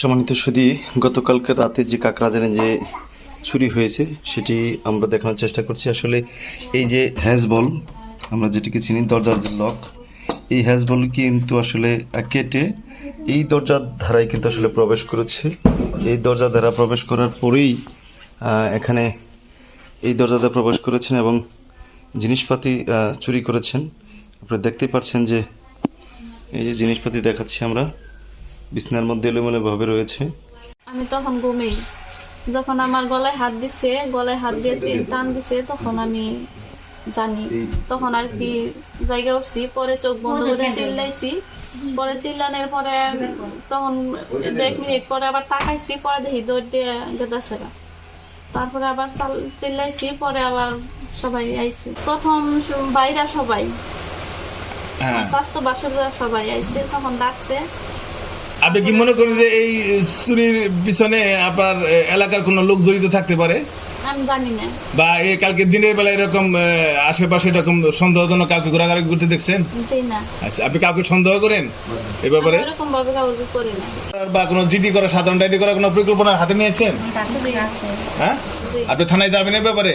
সম্মানিত সুদী গতকালকে রাতে যে কাকরাজানে যে চুরি হয়েছে, সেটি আমরা দেখানোর চেষ্টা করছি। আসলে এই যে হ্যাজবল, আমরা যেটিকে চিনি দরজার যে লক, এই হ্যাজবল কিন্তু আসলে কেটে এই দরজার ধারায় কিন্তু আসলে প্রবেশ করেছে। এই দরজা ধারা প্রবেশ করার পরেই এখানে এই দরজাতে প্রবেশ করেছেন এবং জিনিসপাতি চুরি করেছেন। আপনারা দেখতেই পাচ্ছেন যে এই যে জিনিসপাতি দেখাচ্ছি আমরা। বিছনার মধ্যে এলোমেলোভাবে রয়েছে। আমি তখন ঘুমেই। যখন আমার গলায় হাত দিছে গলায় হাত দিয়ে টান দিছে তখন আমি জানি। তখন আর কি জায়গা উঠছি পরে চোখ বন্ধ করে চিল্লাইছি। পরে চিল্লানোর পরে তখন দু এক মিনিট পরে আবার তাকাইছি পরে দেখি দৌড় দিয়ে গেদাছে তারপরে আবার চাল- চিল্লাইছি পরে আবার সবাই আইছে। প্রথম বাইরা সবাই হ্যাঁ। স্বাস্থ্য বাসররা সবাই আইছে তখন ডাকছে। আপনি কি মনে করেন যে এই চুরির পিছনে আপনার এলাকার কোনো লোক জড়িত থাকতে পারে? আমি জানি না। বা এই কালকে দিনের বেলা এরকম আশেপাশে এরকম সন্দেহজনক কাউকে ঘোরাঘুরি করতে দেখছেন? আচ্ছা আপনি কাউকে সন্দেহ করেন এ ব্যাপারে? বা কোনো জিডি করা সাধারণ ডাইডি করা কোনো পরিকল্পনা হাতে নিয়েছেন? হ্যাঁ? আপনি থানায় যাবেন এই ব্যাপারে?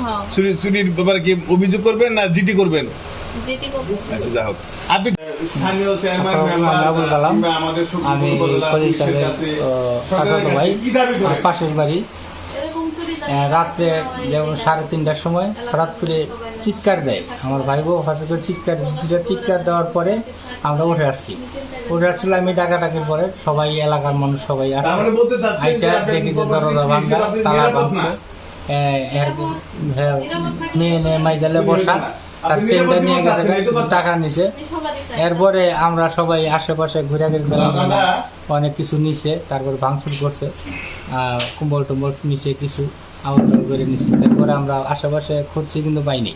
হ্যাঁ। চুরির ব্যাপারে কি অভিযোগ করবেন না জিডি করবেন? আচ্ছা আপনি স্থানীয় চেয়ারম্যান মেম্বার আমাদের আমি ভাই করেন পাশের বাড়ি। রাত্রে যেমন সাড়ে তিনটার সময় হঠাৎ করে চিৎকার দেয়। আমার ভাই বউ হঠাৎ করে চিৎকার দুটা চিৎকার দেওয়ার পরে আমরা উঠে আসছি। উঠে আসছিল আমি ডাকাডাকির পরে। সবাই এলাকার মানুষ সবাই আসে মানে দেখি যে দরজা ভাঙা তালা ভাঙছে হ্যাঁ, মেয়ে নিয়ে মাইজালে বসা। তার আপনি নিয়ে গেছে। টাকা নিছে। এরপরে আমরা সবাই আশেপাশে ঘুরে ঘুরে বেড়ালাম অনেক কিছু নিছে তারপর ভাঙচুর করছে আহ, কুম্বল টুম্বল নিচে কিছু আউট করে নিছে। তারপরে আমরা আশেপাশে খুঁজছি কিন্তু পাইনি।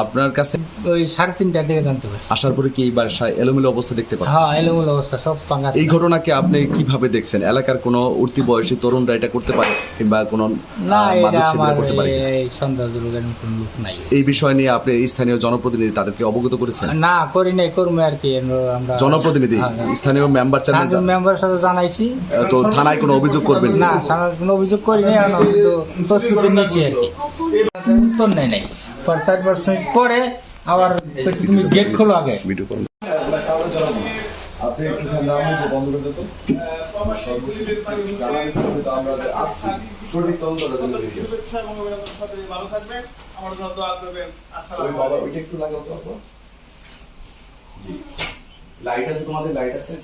আপনার কাছে ওই সাড়ে তিনটার দিকে জানতে পারছি। আসার পরে কি এই বাসায় এলোমেলো অবস্থা দেখতে পাচ্ছেন? হ্যাঁ এলোমেলো অবস্থা সব পাঙ্গা এই ঘটনাকে আপনি কীভাবে দেখছেন? এলাকার কোনো উঠতি বয়সী তরুণরা এটা করতে পারে কিংবা কোনো না এটা আমার করতে পারে এই সন্ধ্যা দুর্গের কোনো লোক নাই। এই বিষয় নিয়ে আপনি স্থানীয় জনপ্রতিনিধি তাদেরকে অবগত করেছেন? না করি নাই করব আর কি আমরা জনপ্রতিনিধি? হ্যাঁ, হ্যাঁ। স্থানীয় মেম্বার চ্যানেল মেম্বারের সাথে জানাইছি। তো থানায় কোনো অভিযোগ করবেন না সাধারণ কোনো অভিযোগ করি নাই আমরা তো প্রস্তুতি নিচ্ছি আর কি। উত্তর নেই নাই। চার পাঁচ মিনিট পরে আবার তুমি গেট খোলো আগে। ভিডিও করুন আপনি একটু বন্ধ করে দিত সঠিক তদন্তটা জন্য শুভেচ্ছা এবং অভিনন্দন সাথে ভালো থাকবেন। আমার জন্য দোয়া করবেন। আসসালামু আলাইকুম। একটু লাগাও তো লাইট আছে তোমাদের? লাইট আছে?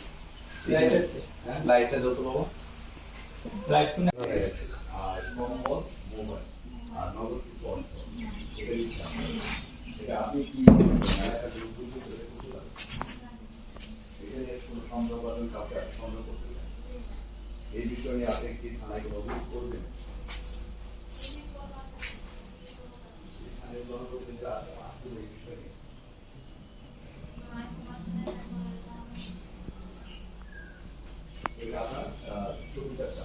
লাইট আছে। হ্যাঁ লাইটটা দাও তো বাবা। লাইট আর মোহাম্মদ মোবাইল। আর নগদ কিছু অর্থ এটা আপনি কি নিয়ে কোনো সন্দেহ করেন কাউকে আপনি সন্দেহ করতেছেন এই বিষয়ে নিয়ে আপনি কি থানায় কোনো অভিযোগ করবেন এই বিষয় নিয়ে এটা আপনার আহ, চব্বিশ চারটা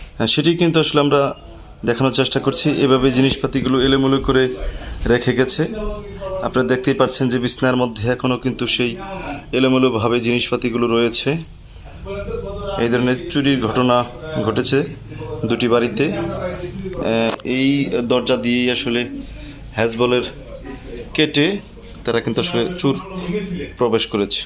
সেটি কিন্তু আসলে আমরা দেখানোর চেষ্টা করছি। এভাবে জিনিসপাতিগুলো এলোমেলো করে রেখে গেছে। আপনারা দেখতেই পাচ্ছেন যে বিছনার মধ্যে এখনও কিন্তু সেই এলোমেলোভাবে জিনিসপাতিগুলো রয়েছে। এই ধরনের চুরির ঘটনা ঘটেছে দুটি বাড়িতে। এই দরজা দিয়েই আসলে হ্যাজবলের কেটে তারা কিন্তু আসলে চুর প্রবেশ করেছে।